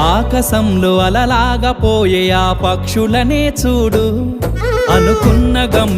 ఆకాశంలో అలలాగా పోయే ఆ పక్షులనే చూడు. అనుకున్న గమ్